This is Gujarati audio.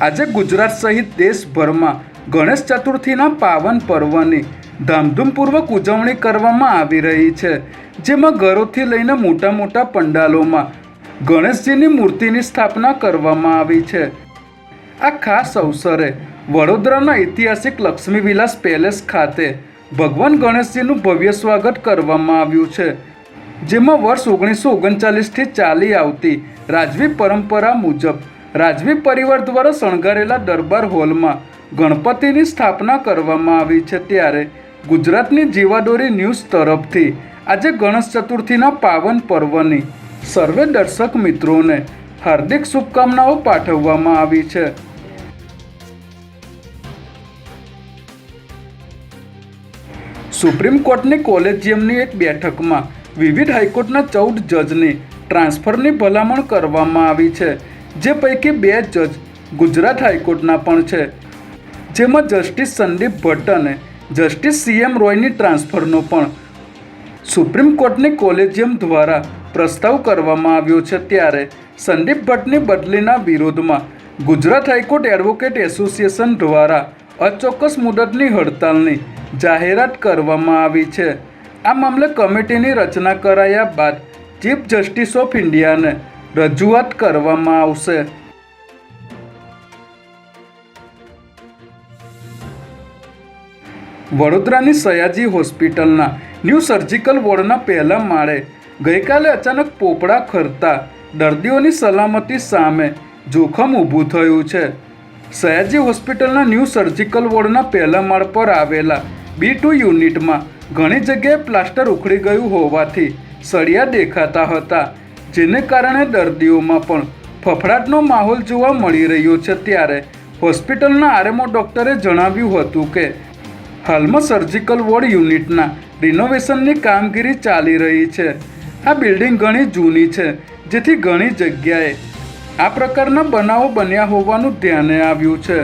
આજે ગુજરાત સહિત દેશભરમાં ગણેશ ચતુર્થીના પાવન પર્વની ધામધૂમપૂર્વક ઉજવણી કરવામાં આવી રહી છે, જેમાં ઘરોથી લઈને મોટા મોટા પંડાલોમાં ગણેશજીની મૂર્તિની સ્થાપના કરવામાં આવી છે. આ ખાસ અવસરે વડોદરાના ઐતિહાસિક લક્ષ્મી વિલાસ પેલેસ ખાતે ભગવાન ગણેશજીનું ભવ્ય સ્વાગત કરવામાં આવ્યું છે, જેમાં વર્ષ ઓગણીસો ઓગણચાલીસથી ચાલી આવતી રાજવી પરંપરા મુજબ રાજવી પરિવાર દ્વારા શણગારેલા દરબાર હોલમાં ગણપતિની સ્થાપના કરવામાં આવી છે ત્યારે ગુજરાતની જીવાદોરી ન્યૂઝ તરફથી આજે ગણેશ ચતુર્થીના પાવન પર્વની સર્વે દર્શક મિત્રોને હાર્દિક શુભકામનાઓ પાઠવવામાં આવી છે. સુપ્રીમ કોર્ટની કોલેજિયમની એક બેઠકમાં વિવિધ હાઈકોર્ટના ચૌદ જજની ટ્રાન્સફરની ભલામણ કરવામાં આવી છે. જે પૈકી બે જજ ગુજરાત હાઈકોર્ટના પણ છે. જેમાં જસ્ટિસ સંદીપ ભટ્ટ અને જસ્ટિસ સીએમ રોયની ટ્રાન્સફરનો પણ સુપ્રીમ કોર્ટની કોલેજિયમ દ્વારા પ્રસ્તાવ કરવામાં આવ્યો છે ત્યારે સંદીપ ભટ્ટની બદલીના વિરોધમાં ગુજરાત હાઈકોર્ટ એડવોકેટ એસોસિએશન દ્વારા અચોક્કસ મુદતની હડતાલની જાહેરાત કરવામાં આવી છે. આ મામલે કમિટીની રચના કરાયા બાદ ચીફ જસ્ટિસ ઓફ ઇન્ડિયાને રજૂઆત કરવામાં આવશે. વડોદરાની સયાજી હોસ્પિટલના ન્યૂ સર્જિકલ વોર્ડના પહેલા માળે ગઈકાલે અચાનક પોપડા ખરતા દર્દીઓની સલામતી સામે જોખમ ઊભું થયું છે. સયાજી હોસ્પિટલના ન્યૂ સર્જિકલ વોર્ડના પહેલા માળ પર આવેલા બી ટુ યુનિટમાં ઘણી જગ્યાએ પ્લાસ્ટર ઉખડી ગયું હોવાથી સળિયા દેખાતા હતા. જેને કારણે દર્દીઓમાં પણ ફફડાટનો માહોલ જોવા મળી રહ્યો છે ત્યારે હોસ્પિટલના આરએમઓ ડૉક્ટરે જણાવ્યું હતું કે હાલમાં સર્જિકલ વોર્ડ યુનિટના રિનોવેશનની કામગીરી ચાલી રહી છે. આ બિલ્ડિંગ ઘણી જૂની છે, જેથી ઘણી જગ્યાએ આ પ્રકારના બનાવો બન્યા હોવાનું ધ્યાને આવ્યું છે.